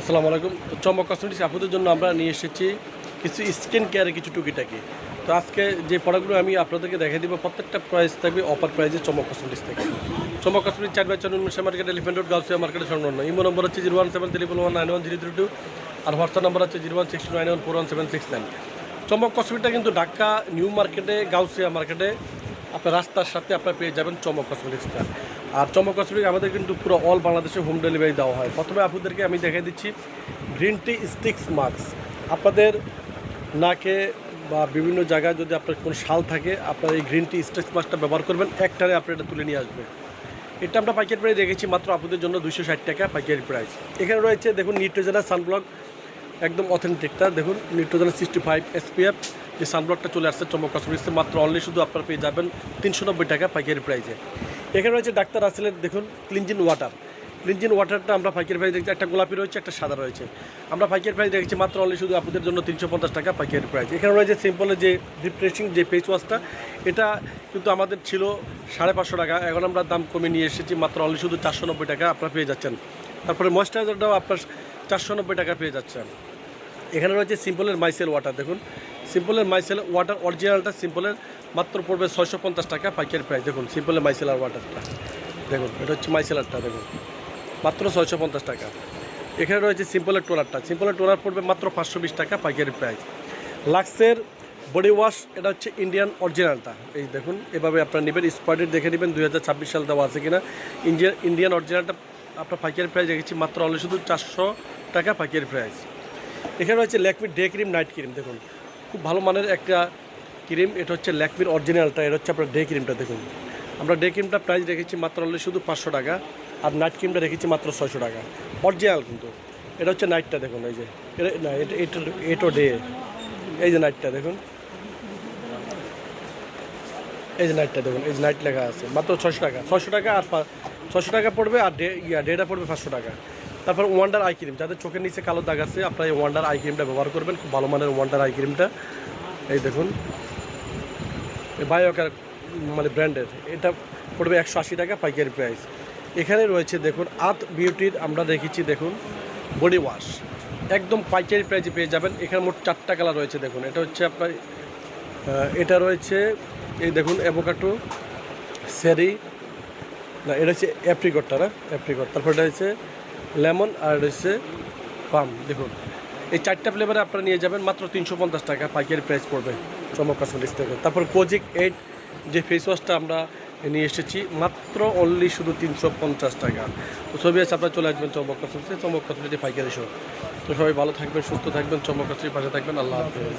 আসসালামু আলাইকুম। চমক কসমেটিক্স আপুদের জন্য আমরা নিয়ে এসেছি কিছু স্কিন কেয়ারের কিছু টুকিটাকি। তো আজকে যে প্রোডাক্টগুলো আমি আপনাদেরকে দেখাই দিব, প্রত্যেকটা প্রাইস থাকবে অফার প্রাইসে চমক কসমেটিক্স থেকে। চমক কসমেটিক্স চার বাই চার মার্কেট এলিফেন্ট রোড গাউসিয়া মার্কেটের সংলগ্ন ইমো নম্বর হচ্ছে zero one seven three one nine one zero three two আর হোয়াটসঅ্যাপ নাম্বার হচ্ছে zero one six nine one four one seven six nine. চমক কসমেটিকটা কিন্তু ঢাকা, নিউ মার্কেটে গাউসিয়া মার্কেটে আপনার রাস্তার সাথে আপনার পেয়ে যাবেন চমক কসমেটিক্সটা আর চমক কসমেটিক আমাদের কিন্তু পুরো অল বাংলাদেশে হোম ডেলিভারি দেওয়া হয়। প্রথমে আপনাদেরকে আমি দেখাই দিচ্ছি গ্রিন টি স্টিক্স মাস্ক আপনাদের নাকে বা বিভিন্ন জায়গায় যদি আপনার কোনো শাল থাকে, আপনার এই গ্রিন টি স্টিক্স মাস্কটা ব্যবহার করবেন। একটারে আপনি এটা তুলে নিয়ে আসবেন। এটা আমরা পাইকারি প্রাইস রেখেছি মাত্র আপনাদের জন্য দুশো ষাট টাকা পাইকারি প্রাইস এখানে রয়েছে, দেখুন নিউট্রোজেনা সানব্লক একদম অথেন্টিকটা দেখুন নিউট্রোজেনা সিক্সটি ফাইভ এসপিএফ যে সানব্লকটা চলে আসছে চমক কসমেটিক্সে মাত্র অনলি শুধু আপনারা পেয়ে যাবেন তিনশো নব্বই টাকা পাইকারি প্রাইসে এখানে রয়েছে ডাক্তার আসলের দেখুন ক্লিনজিন ওয়াটার ক্লিনজিন ওয়াটারটা আমরা পাইকারি প্রাইস দেখছি, একটা গোলাপি রয়েছে, একটা সাদা রয়েছে। আমরা পাইকারি প্রাইস দেখছি মাত্র অনলি শুধু আপনাদের জন্য তিনশো পঞ্চাশ টাকা পাইকারি প্রাইস এখানে রয়েছে সিম্পলের যে রিফ্রেশিং যে ফেস ওয়াশটা এটা কিন্তু আমাদের ছিল সাড়ে পাঁচশো টাকা। এখন আমরা দাম কমে নিয়ে এসেছি, মাত্র অনলি শুধু চারশো নব্বই টাকা আপনারা পেয়ে যাচ্ছেন। তারপরে ময়েশ্চারাইজারটাও আপনার চারশো নব্বই টাকা পেয়ে যাচ্ছেন। এখানে রয়েছে সিম্পলের মাইসেল ওয়াটার, দেখুন। সিম্পলের মাইসেল ওয়াটার, অরিজিনালটা সিম্পলের মাত্র পড়বে ছয়শো পঞ্চাশ টাকা পাইকারি প্রাইস। দেখুন, সিম্পলের মাইসেলার ওয়াটারটা। দেখুন, এটা হচ্ছে মাইসেলারটা দেখুন। মাত্র ছয়শো পঞ্চাশ টাকা। এখানে রয়েছে সিম্পলের টোলারটা। সিম্পলের টোলার পড়বে মাত্র পাঁচশো বিশ টাকা পাইকারি প্রাইস। লাক্সের বডি ওয়াশ, এটা হচ্ছে ইন্ডিয়ান অরিজিনালটা। এই দেখুন, এভাবে আপনারা নেবেন স্পটেড দেখে নেবেন, দুই হাজার ছাব্বিশ সাল দেওয়া আছে কিনা। ইন্ডিয়ান ইন্ডিয়ান অরিজিনালটা আপনার পাইকারি প্রাইস রেখেছি মাত্র অনলি শুধু চারশো টাকা পাইকারি প্রাইস। এখানে রয়েছে Lakme day cream, night cream, দেখুন। খুব ভালো মানের একটা ক্রিম, এটা হচ্ছে ল্যাকমির অরিজিনালটা, এটা হচ্ছে আপনার ডে ক্রিমটা, দেখুন। আমরা ডে ক্রিমটা প্রাইস রেখেছি মাত্র অনলি শুধু পাঁচশো টাকা, আর নাইট ক্রিমটা রেখেছি মাত্র ছয়শো টাকা। অরিজিনাল কিন্তু। এটা হচ্ছে নাইটটা, দেখুন, এই যে। না, এটা ডে। এই যে নাইটটা, দেখুন। এই যে নাইটটা, দেখুন, এই যে নাইট লেখা আছে। মাত্র ছশো টাকা। ছশো টাকা আর ছশো টাকা পড়বে, আর ডে, ইয়া, ডেটা পড়বে পাঁচশো টাকা। তারপর ওয়ান্ডার আই ক্রিম যাদের চোখের নিচে কালো দাগ আছে, আপনারা এই ওয়ান্ডার আই ক্রিমটা ব্যবহার করবেন, খুব ভালো মানের ওয়ান্ডার আই ক্রিমটা এই দেখুন। বায়োকার মানে ব্র্যান্ডের, এটা পড়বে একশো আশি টাকা পাইকারি প্রাইস। এখানে রয়েছে দেখুন আত বিউটির আমরা দেখেছি দেখুন বডি ওয়াশ একদম পাইকারি প্রাইসে পেয়ে যাবেন। এখানে মোট চারটা কালার রয়েছে দেখুন। এটা হচ্ছে আপনার এটা রয়েছে, এই দেখুন অ্যাভোকাটো সেরি না, এটা হচ্ছে অ্যাপ্রিকটটা না অ্যাপ্রিকট তারপর এটা হচ্ছে লেমন আর হচ্ছে পাম, দেখুন। এই চারটা ফ্লেভারে আপনারা নিয়ে যাবেন মাত্র তিনশো পঞ্চাশ টাকা, পাইকারি প্রাইস পড়বে চমক কসমেটিক্স থেকে। তারপর কোজিক এইট যে ফেস ওয়াশটা আমরা নিয়ে এসেছি, মাত্র অনলি শুধু তিনশো পঞ্চাশ টাকা। তো ছবি আছে, আপনারা চলে আসবেন চমক কসমেটিক্সে চমক কসমেটিক পাইকারি শো তো সবাই ভালো থাকবেন, সুস্থ থাকবেন, চমক কসমেটিক পাশে থাকবেন, আল্লাহ হাফেজ।